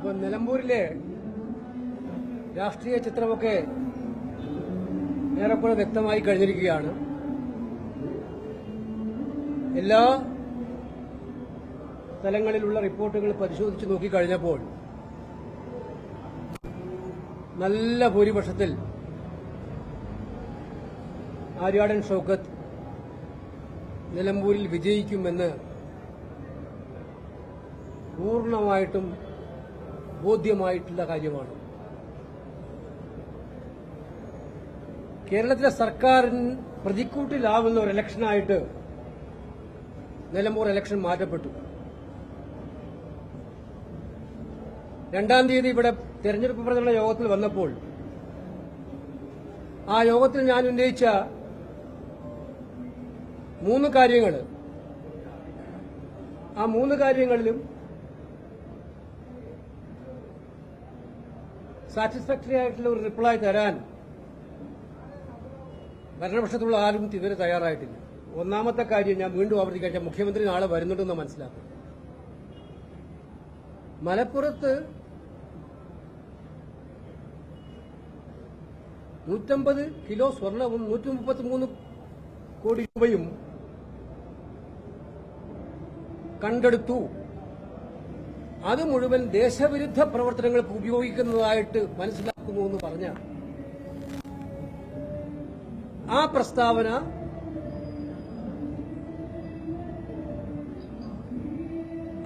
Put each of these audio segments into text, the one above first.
ഇപ്പൊ നിലമ്പൂരിലെ രാഷ്ട്രീയ ചിത്രമൊക്കെ ഏറെക്കുറെ വ്യക്തമായി കഴിഞ്ഞിരിക്കുകയാണ്. എല്ലാ സ്ഥലങ്ങളിലുള്ള റിപ്പോർട്ടുകൾ പരിശോധിച്ച് നോക്കിക്കഴിഞ്ഞപ്പോൾ നല്ല ഭൂരിപക്ഷത്തിൽ ആര്യാടൻ ഷൗക്കത്ത് നിലമ്പൂരിൽ വിജയിക്കുമെന്ന് പൂർണമായിട്ടും ബോധ്യമായിട്ടുള്ള കാര്യമാണ്. കേരളത്തിലെ സർക്കാരിന് പ്രതിക്കൂട്ടിലാവുന്ന ഒരു ഇലക്ഷനായിട്ട് നിലമ്പൂർ ഇലക്ഷൻ മാറ്റപ്പെട്ടു. രണ്ടാം തീയതി ഇവിടെ തെരഞ്ഞെടുപ്പ് പ്രചരണ യോഗത്തിൽ വന്നപ്പോൾ ആ യോഗത്തിൽ ഞാൻ ഉന്നയിച്ച മൂന്ന് കാര്യങ്ങൾ ആ മൂന്ന് കാര്യങ്ങളിലും സാറ്റിസ്ഫാക്ടറി ആയിട്ടുള്ള ഒരു റിപ്ലൈ തരാൻ ഭരണപക്ഷത്തുള്ള ആരും ഇതുവരെ തയ്യാറായിട്ടില്ല. ഒന്നാമത്തെ കാര്യം ഞാൻ വീണ്ടും ആവർത്തിക്കാൻ മുഖ്യമന്ത്രി നാളെ വരുന്നുണ്ടെന്ന് മനസ്സിലാക്കും. മലപ്പുറത്ത് നൂറ്റമ്പത് കിലോ സ്വർണവും നൂറ്റി മുപ്പത്തിമൂന്ന് കോടി രൂപയും കണ്ടെടുത്തു. അത് മുഴുവൻ ദേശവിരുദ്ധ പ്രവർത്തനങ്ങൾക്ക് ഉപയോഗിക്കുന്നതായിട്ട് മനസ്സിലാക്കുന്നു എന്ന് പറഞ്ഞ ആ പ്രസ്താവന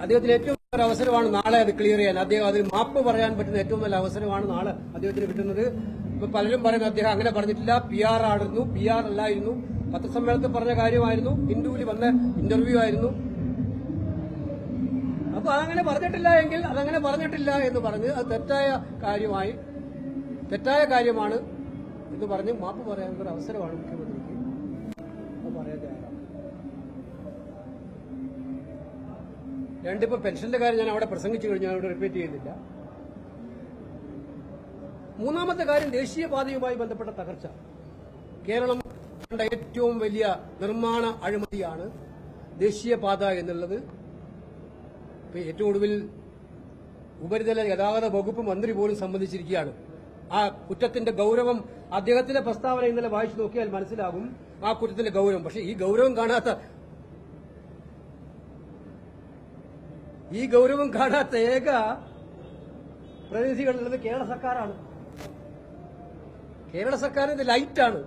അദ്ദേഹത്തിന് ഏറ്റവും നല്ല അവസരമാണ് നാളെ അത് ക്ലിയർ ചെയ്യാൻ. അദ്ദേഹം അതിന് മാപ്പ് പറയാൻ പറ്റുന്ന ഏറ്റവും നല്ല അവസരമാണ് നാളെ അദ്ദേഹത്തിന് കിട്ടുന്നത്. ഇപ്പൊ പലരും പറയുന്നു അദ്ദേഹം അങ്ങനെ പറഞ്ഞിട്ടില്ല. പി ആർ ആയിരുന്നു പി ആർ അല്ലായിരുന്നു. പത്രസമ്മേളനത്തിൽ പറഞ്ഞ കാര്യമായിരുന്നു. ഹിന്ദുവിൽ വന്ന ഇന്റർവ്യൂ ആയിരുന്നു. അപ്പൊ അതങ്ങനെ പറഞ്ഞിട്ടില്ല എങ്കിൽ അതങ്ങനെ പറഞ്ഞിട്ടില്ല എന്ന് പറഞ്ഞ് അത് തെറ്റായ കാര്യമായി. തെറ്റായ കാര്യമാണ് എന്ന് പറഞ്ഞ് മാപ്പ് പറയാനുള്ള ഒരു അവസരമാണ് മുഖ്യമന്ത്രിക്ക്. രണ്ടിപ്പോ പെൻഷന്റെ കാര്യം ഞാൻ അവിടെ പ്രസംഗിച്ചു കഴിഞ്ഞു അവിടെ റിപ്പീറ്റ് ചെയ്യുന്നില്ല. മൂന്നാമത്തെ കാര്യം ദേശീയപാതയുമായി ബന്ധപ്പെട്ട തകർച്ച. കേരളം ഏറ്റവും വലിയ നിർമ്മാണ അഴിമതിയാണ് ദേശീയപാത എന്നുള്ളത്. ഇപ്പൊ ഏറ്റവും ഒടുവിൽ ഉപരിതല ഗതാഗത വകുപ്പ് മന്ത്രി പോലും സംബന്ധിച്ചിരിക്കുകയാണ്. ആ കുറ്റത്തിന്റെ ഗൌരവം അദ്ദേഹത്തിന്റെ പ്രസ്താവന ഇന്നലെ വായിച്ചു നോക്കിയാൽ മനസ്സിലാകും ആ കുറ്റത്തിന്റെ ഗൌരവം. പക്ഷെ ഈ ഗൌരവം കാണാത്ത ഈ ഗൌരവം കാണാത്ത ഏക പ്രതിനിധികളുള്ളത് കേരള സർക്കാരാണ്. കേരള സർക്കാരിന്റെ ലൈറ്റാണ്.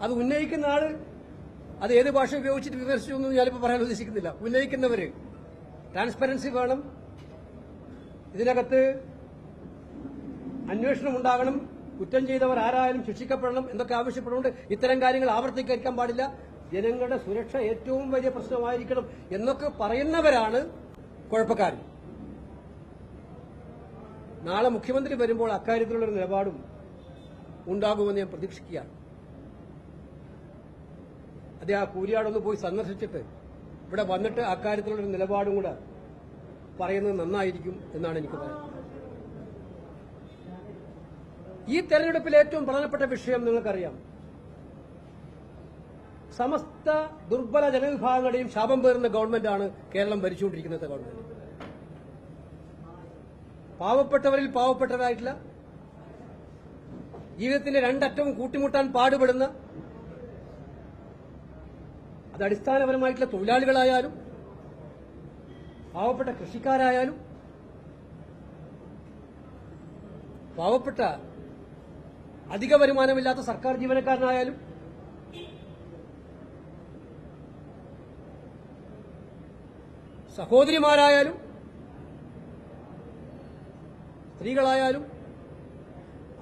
അത് ഉന്നയിക്കുന്ന ആൾ അത് ഏത് ഭാഷ ഉപയോഗിച്ചിട്ട് വിമർശിച്ചു എന്ന് ഞാനിപ്പോൾ പറയാൻ ഉദ്ദേശിക്കുന്നില്ല. ഉന്നയിക്കുന്നവര്. ട്രാൻസ്പെറൻസി വേണം. ഇതിനകത്ത് അന്വേഷണം ഉണ്ടാകണം. കുറ്റം ചെയ്തവർ ആരായാലും ശിക്ഷിക്കപ്പെടണം എന്നൊക്കെ ആവശ്യപ്പെടുന്നുണ്ട്. ഇത്തരം കാര്യങ്ങൾ ആവർത്തിക്കാൻ പാടില്ല. ജനങ്ങളുടെ സുരക്ഷ ഏറ്റവും വലിയ പ്രശ്നമായിരിക്കണം എന്നൊക്കെ പറയുന്നവരാണ് കുഴപ്പക്കാർ നാളെ മുഖ്യമന്ത്രി വരുമ്പോൾ അക്കാര്യത്തിലുള്ളൊരു നിലപാടും ഉണ്ടാകുമെന്ന് ഞാൻ പ്രതീക്ഷിക്കുകയാണ്. അദ്ദേഹം ആ കൂരിയാടൊന്ന് പോയി സന്ദർശിച്ചിട്ട് ഇവിടെ വന്നിട്ട് അക്കാര്യത്തിലുള്ളൊരു നിലപാടും കൂടെ പറയുന്നത് നന്നായിരിക്കും എന്നാണ് എനിക്ക് പറയുന്നത് ഈ തെരഞ്ഞെടുപ്പിൽ ഏറ്റവും പ്രധാനപ്പെട്ട വിഷയം നിങ്ങൾക്കറിയാം. സമസ്ത ദുർബല ജനവിഭാഗങ്ങളുടെയും ശാപം പേരുന്ന ഗവൺമെന്റാണ് കേരളം ഭരിച്ചുകൊണ്ടിരിക്കുന്നത് ഗവൺമെന്റ് പാവപ്പെട്ടവരിൽ പാവപ്പെട്ടവരായിട്ടുള്ള ജീവിതത്തിന്റെ രണ്ടറ്റവും കൂട്ടിമുട്ടാൻ പാടുപെടുന്ന അത് അടിസ്ഥാനപരമായിട്ടുള്ള തൊഴിലാളികളായാലും പാവപ്പെട്ട കൃഷിക്കാരായാലും പാവപ്പെട്ട അധിക വരുമാനമില്ലാത്ത സർക്കാർ ജീവനക്കാരനായാലും സഹോദരിമാരായാലും സ്ത്രീകളായാലും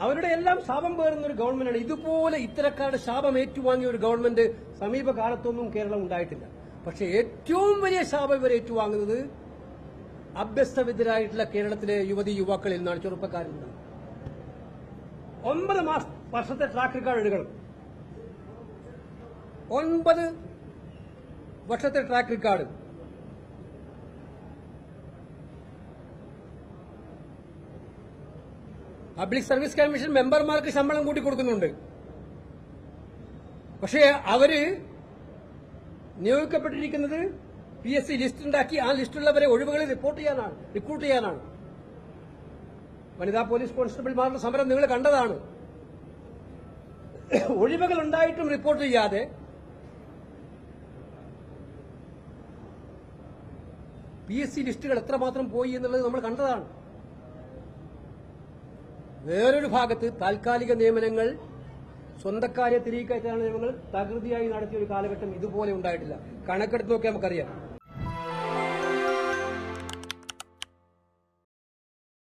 അവരുടെ എല്ലാം ശാപം പേറുന്ന ഒരു ഗവൺമെന്റാണ്. ഇതുപോലെ ഇത്തരക്കാരുടെ ശാപം ഏറ്റുവാങ്ങിയ ഒരു ഗവൺമെന്റ് സമീപകാലത്തൊന്നും കേരളം ഉണ്ടായിട്ടില്ല. പക്ഷെ ഏറ്റവും വലിയ ശാപം ഇവർ ഏറ്റുവാങ്ങുന്നത് അഭ്യസ്തവിദ്യരായിട്ടുള്ള കേരളത്തിലെ യുവതി യുവാക്കളിൽ നിന്നാണ് ചെറുപ്പക്കാരിൽ നിന്നാണ്. ഒമ്പത് മാസ വർഷത്തെ ട്രാക്ക് റെക്കോർഡ് എടുക്കണം ഒൻപത് വർഷത്തെ track record public service commission മെമ്പർമാർക്ക് ശമ്പളം കൂട്ടി കൊടുക്കുന്നുണ്ട്. പക്ഷേ അവർ നിയോഗിക്കപ്പെട്ടിരിക്കുന്നത് പി എസ് സി ലിസ്റ്റ് ഉണ്ടാക്കി ആ ലിസ്റ്റുള്ളവരെ ഒഴിവുകളിൽ റിപ്പോർട്ട് ചെയ്യാനാണ് റിക്രൂട്ട് ചെയ്യാനാണ്. വനിതാ പോലീസ് കോൺസ്റ്റബിൾമാരുടെ സമരം നിങ്ങൾ കണ്ടതാണ്. ഒഴിവുകൾ ഉണ്ടായിട്ടും റിപ്പോർട്ട് ചെയ്യാതെ പി എസ് സി ലിസ്റ്റുകൾ എത്രമാത്രം പോയി എന്നുള്ളത് നമ്മൾ കണ്ടതാണ്. വേറൊരു ഭാഗത്ത് താൽക്കാലിക നിയമനങ്ങൾ സ്വന്തക്കാരെ തിരികെ കയറ്റാനുള്ള നിയമങ്ങൾ തകൃതിയായി നടത്തിയ ഒരു കാലഘട്ടം ഇതുപോലെ ഉണ്ടായിട്ടില്ല. കണക്കെടുത്ത് നോക്കിയാൽ നമുക്കറിയാം.